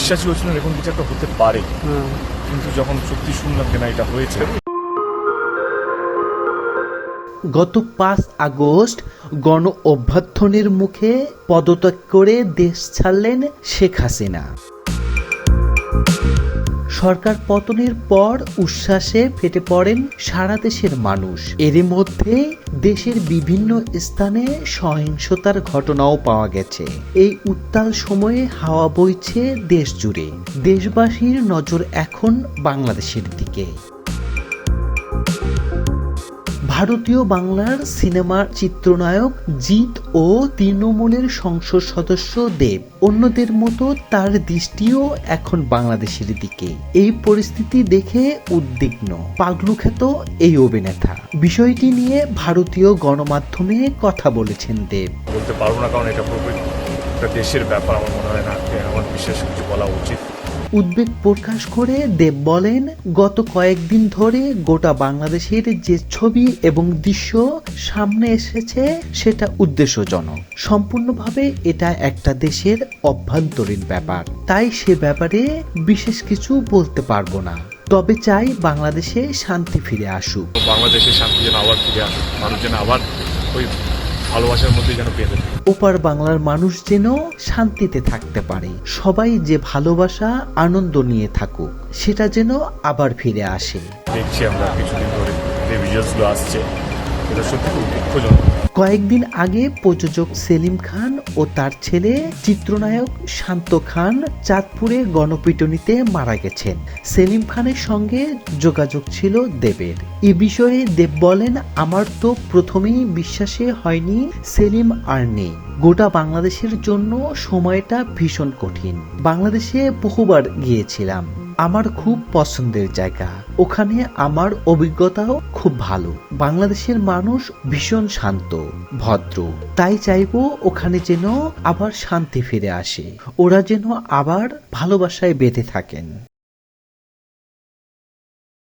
বিশ্বাসই হচ্ছিল না এরকম কিছু একটা হতে পারে। কিন্তু যখন সত্যি শুনলাম যে না এটা হয়েছে। গত পাঁচ আগস্ট গণ অভ্যর্থনের মুখে পদত্যাগ করে দেশ ছাড়লেন শেখ হাসিনা। সরকার পতনের পর উচ্ছ্বাসে ফেটে পড়েন সারা দেশের মানুষ। এর মধ্যে দেশের বিভিন্ন স্থানে সহিংসতার ঘটনাও পাওয়া গেছে। এই উত্তাল সময়ে হাওয়া বইছে দেশ জুড়ে দেশবাসীর নজর এখন বাংলাদেশের দিকে। ভারতীয় বাংলার সিনেমার চিত্রনায়ক জিৎ ও তৃণমূলের সংসদ সদস্য দেব। অন্যদের মতো তার দৃষ্টিও এখন বাংলাদেশের দিকে। এই পরিস্থিতি দেখে উদ্বিগ্ন পাগলু খ্যাত এই অভিনেতা। বিষয়টি নিয়ে ভারতীয় গণমাধ্যমে কথা বলেছেন দেব। বলতে পারব না কারণ এটা দেশের ব্যাপার, আমার মনে হয় না। আমার বিশেষ কিছু বলা উচিত। উদ্বেগ প্রকাশ করে দেব বলেন, গত কয়েকদিন ধরে গোটা বাংলাদেশের যে ছবি এবং দৃশ্য সামনে এসেছে, সেটা উদ্দেশ্যজনক। সম্পূর্ণভাবে এটা একটা দেশের অভ্যন্তরীণ ব্যাপার। তাই সে ব্যাপারে বিশেষ কিছু বলতে পারব না। তবে চাই বাংলাদেশে শান্তি ফিরে আসুক। তো বাংলাদেশের শান্তি যেন আবার ফিরে আসুক। মানুষ যেন আবার ওই ভালোবাসার মধ্যে যেন পেয়ে ওপার বাংলার মানুষ যেন শান্তিতে থাকতে পারে। সবাই যে ভালোবাসা, আনন্দ নিয়ে থাকুক, সেটা যেন আবার ফিরে আসে। দেখছি আমরা কিছুদিন ধরে আসছে। এটা সত্যি খুব দুঃখজনক। কয়েকদিন আগে প্রযোজক সেলিম খান ও তার ছেলে চিত্রনায়ক শান্ত খান চাঁদপুরে গণপিটুনিতে মারা গেছেন। সেলিম খানের সঙ্গে যোগাযোগ ছিল দেবের। এ বিষয়ে দেব বলেন, আমার তো প্রথমেই বিশ্বাসে হয়নি সেলিম আর নেই। গোটা বাংলাদেশের জন্য সময়টা ভীষণ কঠিন। বাংলাদেশে বহুবার গিয়েছিলাম। আমার খুব পছন্দের জায়গা। ওখানে আমার অভিজ্ঞতাও খুব ভালো। বাংলাদেশের মানুষ ভীষণ শান্ত, ভদ্র। তাই চাইব ওখানে যেন আবার শান্তি ফিরে আসে। ওরা যেন আবার ভালোবাসায় বেঁধে থাকেন।